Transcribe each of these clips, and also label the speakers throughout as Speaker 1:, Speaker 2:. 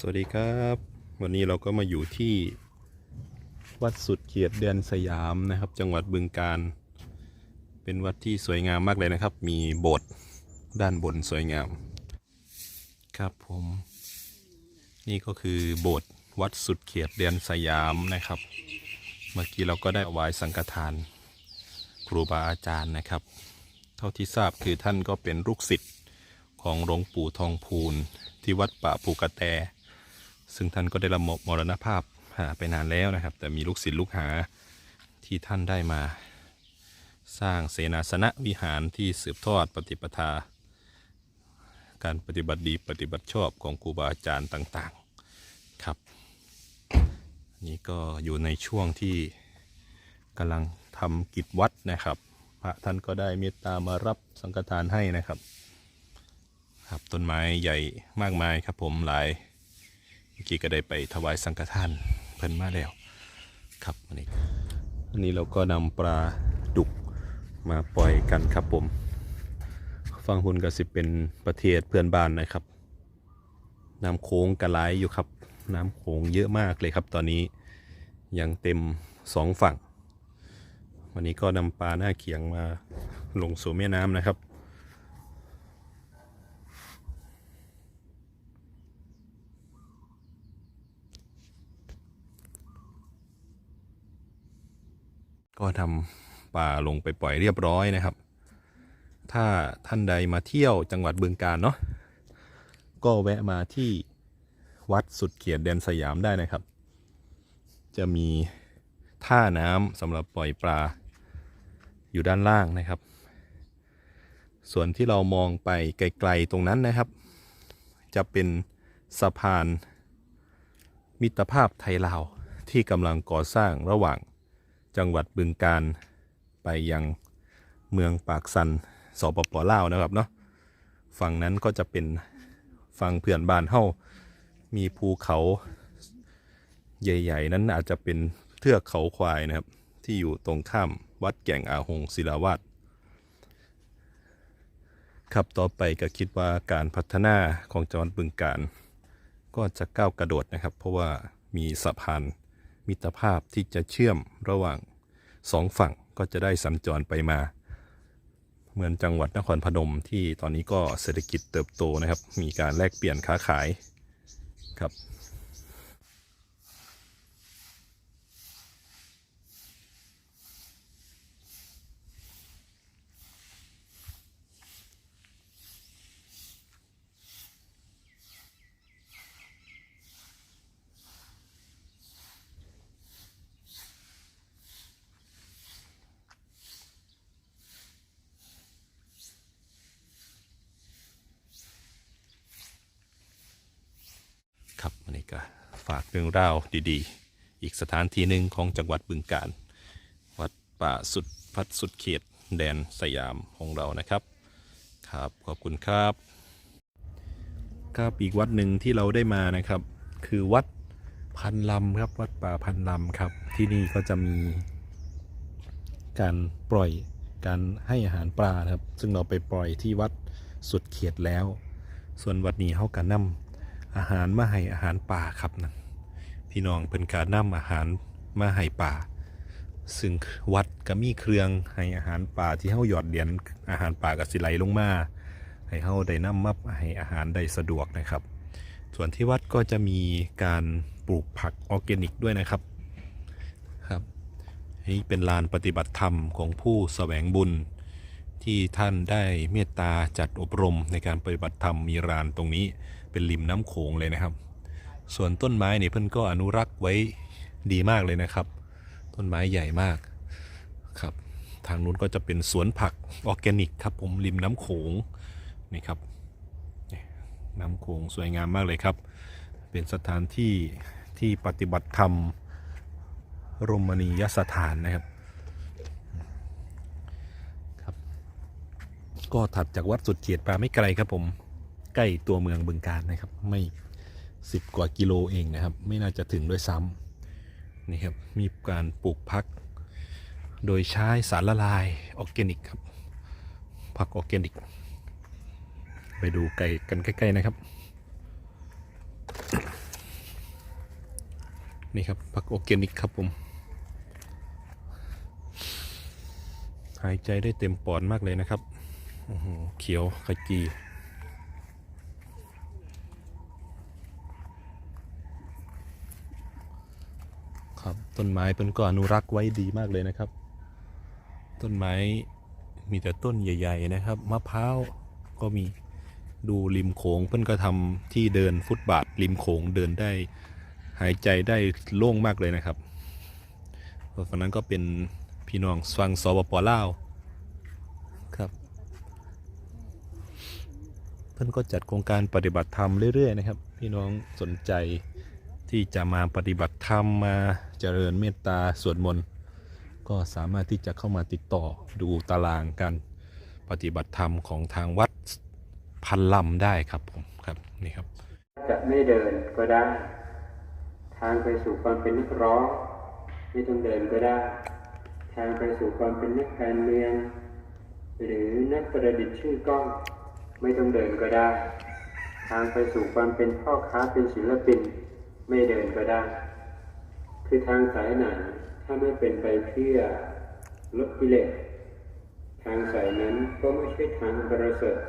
Speaker 1: สวัสดีครับ วันนี้เราก็มาอยู่ที่ วัดสุดเขียดแดนสยามนะครับ จังหวัดบึงการ เป็นวัดที่สวยงามมากเลยนะครับ มีโบสถ์ด้านบนสวยงาม ครับผม นี่ก็คือโบสถ์วัดสุดเขียดแดนสยามนะครับ เมื่อกี้เราก็ได้วายสังฆทาน ครูบาอาจารย์นะครับ เท่าที่ทราบคือท่านก็เป็นลูกศิษย์ของหลวงปู่ทองพูนที่วัดป่าภูกระแต ซึ่งท่านก็ได้ละมมรณภาพาไปนานแล้วนะครับ แต่มีลูกศิษย์ลูกหาที่ท่านได้มา สร้างเสนาสนะวิหารที่สืบทอดปฏิปทา การปฏิบัติดีปฏิบัติชอบของครูบาอาจารย์ต่างๆครับ นี่ก็อยู่ในช่วงที่กำลังทำกิจวัดนะครับ พระท่านก็ได้เมตตามารับสังฆทานให้นะครับ ครับต้นไม้ใหญ่มากมายครับผมหลาย มื่อกี้ก็ได้ไปถวายสังฆทานเพิ่นมาแล้วครับวันนี้วันนี้เราก็นำปลาดุกมาปล่อยกันครับผม ฟังหุ่นก็สิเป็นประเทศเพื่อนบ้านนะครับ น้ำโค้งกระไหลอยู่ครับ น้ำโค้งเยอะมากเลยครับ ตอนนี้ยังเต็มสองฝั่ง วันนี้ก็นำปลาหน้าเขียงมาลงสู่แม่น้ำนะครับ ก็ทำปลาลงไปปล่อยเรียบร้อยนะครับ ถ้าท่านใดมาเที่ยวจังหวัดบึงการเนาะก็แวะมาที่วัดสุดเขียดแดนสยามได้นะครับ จะมีท่าน้ำสำหรับปล่อยปลาอยู่ด้านล่างนะครับ ส่วนที่เรามองไปไกลๆตรงนั้นนะครับ จะเป็นสะพานมิตรภาพไทยลาวที่กำลังก่อสร้างระหว่าง จังหวัดบึงการไปยังเมืองปากสันสปปลาวนะครับเนาะฝั่งนั้นก็จะเป็นฝั่งเพื่อนบ้านเฮามีภูเขาใหญ่ ๆ นั้นอาจจะเป็นเทือกเขาควายนะครับ ที่อยู่ตรงข้ามวัดแก่งอาหงศิลาวาสครับต่อไปก็คิดว่าการพัฒนาของจังหวัดบึงการ ก็จะก้าวกระโดดนะครับ เพราะว่ามีสะพาน มิตรภาพที่จะเชื่อมระหว่างสองฝั่งก็จะได้สัญจรไปมา เหมือนจังหวัดนครพนมที่ตอนนี้ก็เศรษฐกิจเติบโตนะครับ มีการแลกเปลี่ยนค้าขายครับ ครับวันนี้ก็ฝากเรื่องราวดีๆ อีกสถานที่หนึ่งของจังหวัดบึงกาฬวัดป่าสุดพัดสุดเขต แดนสยามของเรานะครับ ครับขอบคุณครับ ครับอีกวัดหนึ่งที่เราได้มานะครับ คือวัดพันลำครับวัดป่าพันลำครับ ที่นี่ก็จะมีการปล่อยการให้อาหารปลาครับ ซึ่งเราไปปล่อยที่วัดสุดเขียดแล้ว ส่วนวัดนี้เขากันนำ อาหารมาให้อาหารป่าครับนั่นพี่น้องเพิ่นการนำอาหารมาให้ป่า ซึ่งวัดก็มีเครื่องให้อาหารป่าที่เฮาหยอดเหรียญอาหารป่าก็สิไหลลงมา ให้เฮาได้นำมาให้อาหารได้สะดวกนะครับ ส่วนที่วัดก็จะมีการปลูกผักออร์แกนิกด้วยนะครับครับนี่เป็นลานปฏิบัติธรรมของผู้แสวงบุญ ที่ท่านได้เมตตาจัดอบรมในการปฏิบัติธรรมมีรานตรงนี้เป็นริมน้ำโขงเลยนะครับ ส่วนต้นไม้เนี่ยเพื่อนก็อนุรักษ์ไว้ดีมากเลยนะครับ ต้นไม้ใหญ่มากครับ ทางนู้นก็จะเป็นสวนผักออร์แกนิกครับผมริมน้ำโขงนี่ครับน้ำโขงสวยงามมากเลยครับ เป็นสถานที่ที่ปฏิบัติธรรมรมณียสถานนะครับ ก็ถัดจากวัดสุดเขียดปลาไม่ไกลครับผมใกล้ตัวเมืองบึงการนะครับ ไม่สิบกว่ากิโลเองนะครับ ไม่น่าจะถึงด้วยซ้ำนี่ครับมีการปลูกพัก โดยใช้สารละลายออร์แกนิกครับผักออร์แกนิก ไปดูไก่กันใกล้ๆนะครับ นี่ครับผักออร์แกนิกครับผมหายใจได้เต็มปอดมากเลยนะครับ เขียวขจีครับต้นไม้เพิ่นก็อนุรักษ์ไว้ดีมากเลยนะครับ ต้นไม้มีแต่ต้นใหญ่ ๆ นะครับมะพร้าวก็มีดูริมโขงเพิ่อนก็ทำที่เดินฟุตบาทริมโขงเดินได้หายใจได้โล่งมากเลยนะครับฝั่งนั้นก็เป็นพี่น้องสวังสปปลาวครับ เพิ่นก็จัดโครงการปฏิบัติธรรมเรื่อยๆนะครับ พี่น้องสนใจที่จะมาปฏิบัติธรรมมาเจริญเมตตาสวดมนต์ก็สามารถที่จะเข้ามาติดต่อดูตารางการปฏิบัติธรรมของทางวัดพันลำได้ครับผมครับนี่ครับ
Speaker 2: จะไม่เดินก็ได้ ทางไปสู่ความเป็นนักร้องไม่ต้องเดินก็ได้ ทางไปสู่ความเป็นนักการเมือง หรือนักประดิษฐ์ชื่อกล้อง ไม่ต้องเดินก็ได้ ทางไปสู่ความเป็นพ่อค้าเป็นศิลปิน ไม่เดินก็ได้ คือทางสายหนาถ้าไม่เป็นไปเพื่อลดกิเลสทางสายนั้นก็ไม่ใช่ทางประเสริฐ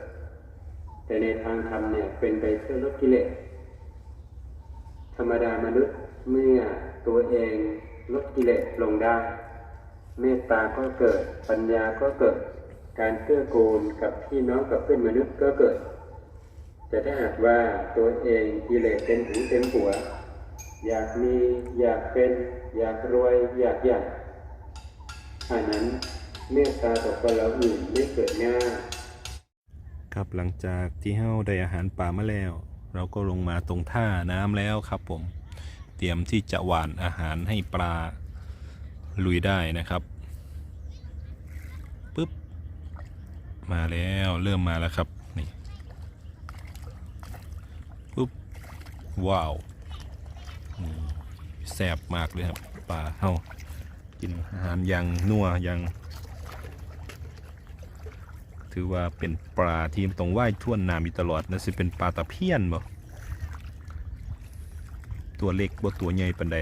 Speaker 2: แต่ในทางธรรมเนี่ยเป็นไปเพื่อลดกิเลสธรรมดามนุษย์เมื่อตัวเองลดกิเลสลงได้ เมตตาก็เกิดปัญญาก็เกิด การเกื้อกูลกับพี่น้องกับเพื่อนมนุษย์ก็เกิด แต่ถ้าหากว่าตัวเองกิเลสเต็มหูเต็มหัว อยากมีอยากเป็น อยากรวย อยากใหญ่อันนั้นเมตตาต่อคนเราอื่นไม่เกิดง่าย
Speaker 1: ครับหลังจากที่เฮาได้อาหารป่ามาแล้ว เราก็ลงมาตรงท่าน้ำแล้วครับผม เตรียมที่จะหว่านอาหารให้ปลาลุยได้นะครับปึ๊บ มาแล้วเริ่มมาแล้วครับ นี่ปึ๊บว้าวแซ่บมากเลยครับปลาเฮากินอาหารย่างนัวย่างถือว่าเป็นปลาที่ต้องว่ายท่วนน้ำอยู่ตลอดนะสิเป็นปลาตะเพียนบ่ตัวเล็กบ่ตัวใหญ่ปานใด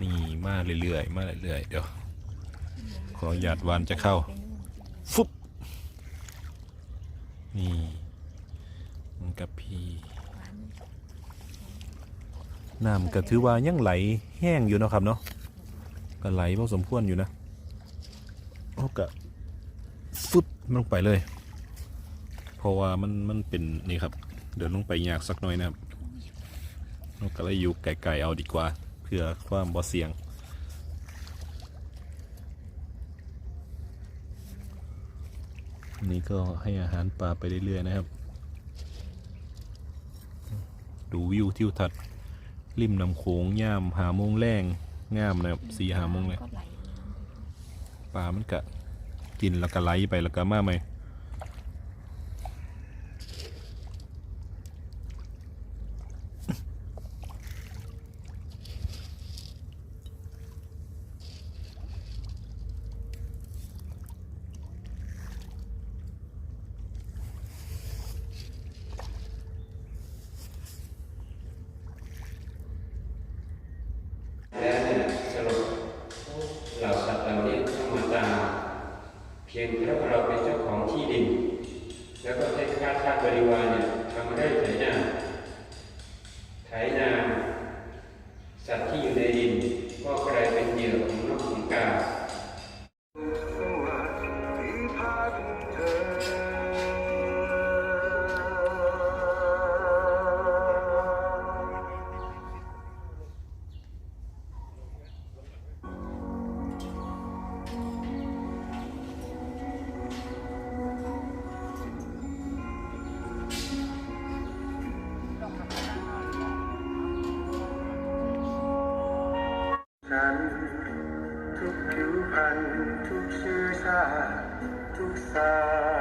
Speaker 1: นี่มาเรื่อยๆมาเรื่อยๆเดี๋ยว ขอหยาดวานจะเข้า ฟุบนี่มันกับพี่น้ำก็ถือว่ายังไหลแห้งอยู่เนาะครับเนาะก็ไหลพอสมควรอยู่นะโอ้กะฟึบลงไปเลย เพราะว่ามันมันเป็นนี่ครับ เดินลงไปยากสักหน่อยนะครับก็เลยอยู่ไกลๆเอาดีกว่า เพื่อความบ่เสี่ยง นี่ก็ให้อาหารปลาไปเรื่อยๆนะครับ ดูวิวทิวทัศน์ริมน้ำโขงย่ามหาโมงแรงงามนะครับสี่หาโมงเลย
Speaker 3: ก็ไหล
Speaker 1: ปลามันกะกินแล้วก็ไหลไปแล้วก็มาไหม
Speaker 2: และเนี่ยสรุปเหล่าสัตว์เหล่านี้เข้ามาตาม เพียงเพราะเราเป็นเจ้าของที่ดิน แล้วก็ให้ค่าทาสบริวารเนี่ยทำไร่ไถนาไถนาสัตว์ที่อยู่ในดิน ก็กลายเป็นเหยื่อของนกของกา ชื้อชาติทุกสา